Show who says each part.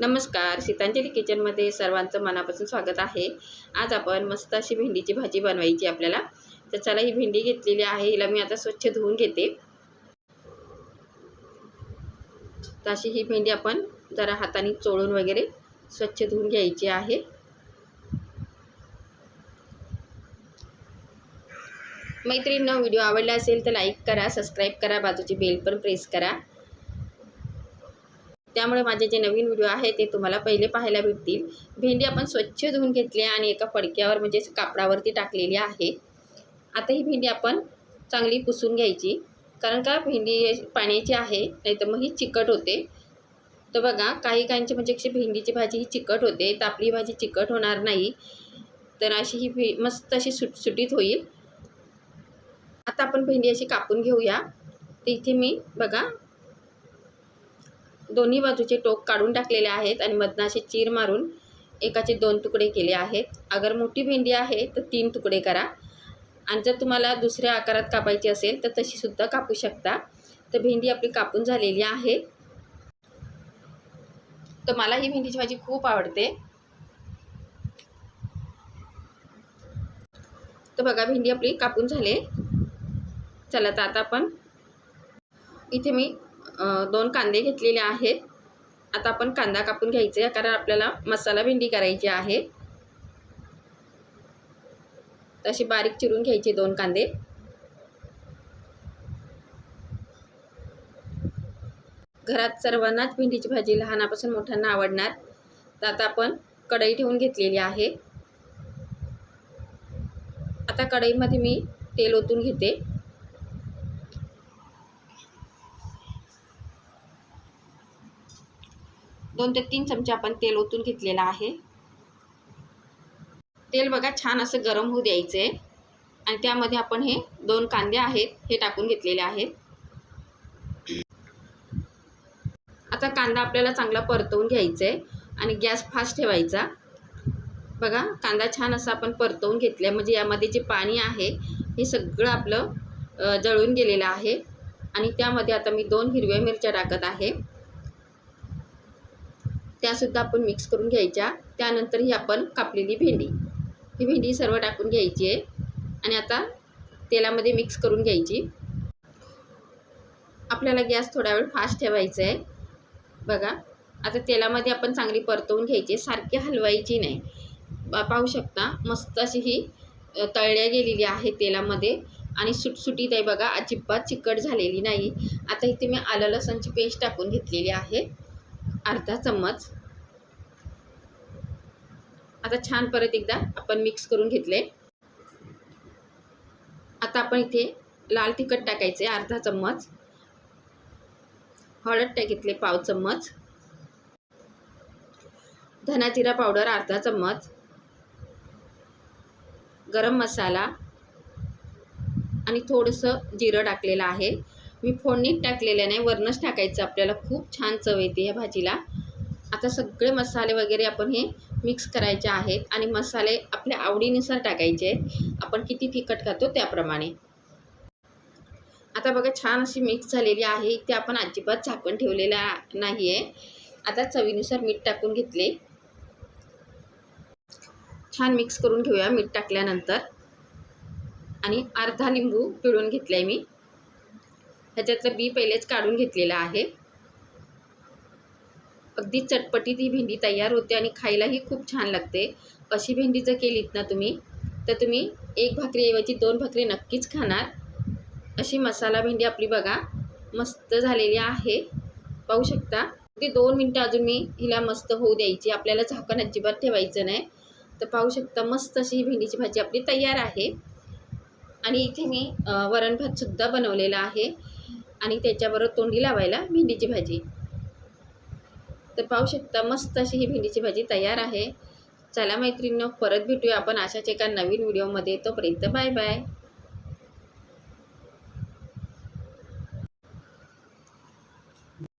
Speaker 1: नमस्कार. सीतांजली किचनमध्ये सर्वांचं मनापासून स्वागत आहे. आज आपण मस्त अशी भेंडीची भाजी बनवायची आपल्याला. तर चला ही भेंडी घेतलेली आहे. हिला मी आता स्वच्छ धुवून घेते. तर अशी ही भेंडी आपण जरा हाताने चोळून वगैरे स्वच्छ धुवून घ्यायची आहे. मैत्रिणींना व्हिडिओ आवडला असेल तर लाईक करा सबस्क्राईब करा बाजूची बेल पण प्रेस करा. त्यामुळे माझे जे नवीन व्हिडिओ आहे ते तुम्हाला पहिले पाहायला भेटतील. भेंडी आपण स्वच्छ धुवून घेतली आहे आणि एका फडक्यावर म्हणजे कापडावरती टाकलेली आहे. आता ही भेंडी आपण चांगली पुसून घ्यायची. कारण का? भेंडी पाण्याची आहे नाही तर मग ही चिकट होते. तर बघा काही काहींची म्हणजे अशी भेंडीची भाजी ही चिकट होते. तर आपली भाजी चिकट होणार नाही. तर अशी ही भे मस्त अशी सुटसुटीत होईल. आता आपण भेंडी अशी कापून घेऊया. तर इथे मी बघा दोन्ही बाजूचे टोक काढून टाकलेले आहेत आणि मधनाशी चीर मारून एकाचे दोन तुकडे केले आहेत. अगर मोठी भेंडी आहे तर तीन तुकडे करा. आणि जर तुम्हाला दुसऱ्या आकारात कापायची असेल तर तशीसुद्धा कापू शकता. तर भेंडी आपली कापून झालेली आहे. तर मला ही भेंडीची भाजी खूप आवडते. तर बघा भेंडी आपली कापून झाले. चला तर आता आपण इथे मी दोन कांदे घेतलेले आहेत. आता आपण कांदा कापून घ्यायचे कारण आपल्याला मसाला भेंडी करायची आहे. तशी बारीक चिरून घ्यायचे दोन कांदे. घरात सर्वांनाच भेंडीची भाजी लहानापासून मोठ्यांना आवडणार. तर आता आपण कढई ठेवून घेतलेली आहे. आता कढईमध्ये मी तेल ओतून घेते. दोन ते तीन चमचे आपण तेल ओतून घेतलेलं आहे. तेल बघा छान असं गरम होऊ द्यायचं आहे आणि त्यामध्ये आपण हे दोन कांदे आहेत हे टाकून घेतलेले आहेत. आता कांदा आपल्याला चांगला परतवून घ्यायचा आहे आणि गॅस फास्ट ठेवायचा. बघा कांदा छान असा आपण परतवून घेतला म्हणजे यामध्ये जे पाणी आहे हे सगळं आपलं जळून गेलेलं आहे. आणि त्यामध्ये आता मी दोन हिरव्या मिरच्या टाकत आहे. त्यासुद्धा आपण मिक्स करून घ्यायच्या. त्यानंतर ही आपण कापलेली भेंडी. ही भेंडी सर्व टाकून घ्यायची आहे. आणि आता तेलामध्ये मिक्स करून घ्यायची. आपल्याला गॅस थोडा वेळ फास्ट ठेवायचा आहे. बघा आता तेलामध्ये आपण चांगली परतवून घ्यायची सारखी हलवायची नाही. पाहू शकता मस्त अशी ही तळल्या गेलेली आहे तेलामध्ये. आणि सुटसुटीत आहे बघा अजिबात चिकट झालेली नाही. आता इथे मी आलं लसणची पेस्ट टाकून घेतलेली आहे. अर्धा चम्मच. आता छान परत एकदा आपण मिक्स करून घेतले. आता आपण इथे लाल तिखट टाकायचे अर्धा चम्मच. हळद टाकितले पाव चम्मच. धना जिरा पावडर अर्धा चम्मच. गरम मसाला आणि थोडंसं जिरं टाकलेलं आहे. मी फोडणीत टाकलेलं नाही वरणच टाकायचं. आपल्याला खूप छान चव येते ह्या भाजीला. आता सगळे मसाले वगैरे आपण हे मिक्स करायचे आहेत आणि मसाले आपल्या आवडीनुसार टाकायचे आहेत. आपण किती तिखट खातो त्याप्रमाणे. आता बघा छान अशी मिक्स झालेली आहे. ते आपण अजिबात झाकण ठेवलेला नाही आहे आता चवीनुसार मीठ टाकून घेतले. छान मिक्स करून घेऊया मीठ टाकल्यानंतर. आणि अर्धा लिंबू पिळून घेतला आहे मी. ह्याच्यातलं बी पहिलेच काढून घेतलेलं आहे. अगदी चटपटीत ही भेंडी तयार होते आणि खायलाही खूप छान लागते. अशी भेंडी जर केलीत ना तुम्ही तर तुम्ही एक भाकरीऐवजी दोन भाकरी नक्कीच खाणार. अशी मसाला भेंडी आपली बघा मस्त झालेली आहे. पाहू शकता ती दोन मिनटं अजून मी हिला मस्त होऊ द्यायची आपल्याला झाकण अजिबात ठेवायचं नाही. तर पाहू शकता मस्त अशी ही भेंडीची भाजी आपली तयार आहे. आणि इथे मी वरण भातसुद्धा बनवलेला आहे. आणि त्याच्याबरोबर तोंडी लावायला भेंडीची भाजी. तर पाहू शकता मस्त अशी ही भेंडीची भाजी तयार आहे. चला मैत्रिणीनं परत भेटूया आपण अशाच एका नवीन व्हिडिओमध्ये. तोपर्यंत बाय बाय.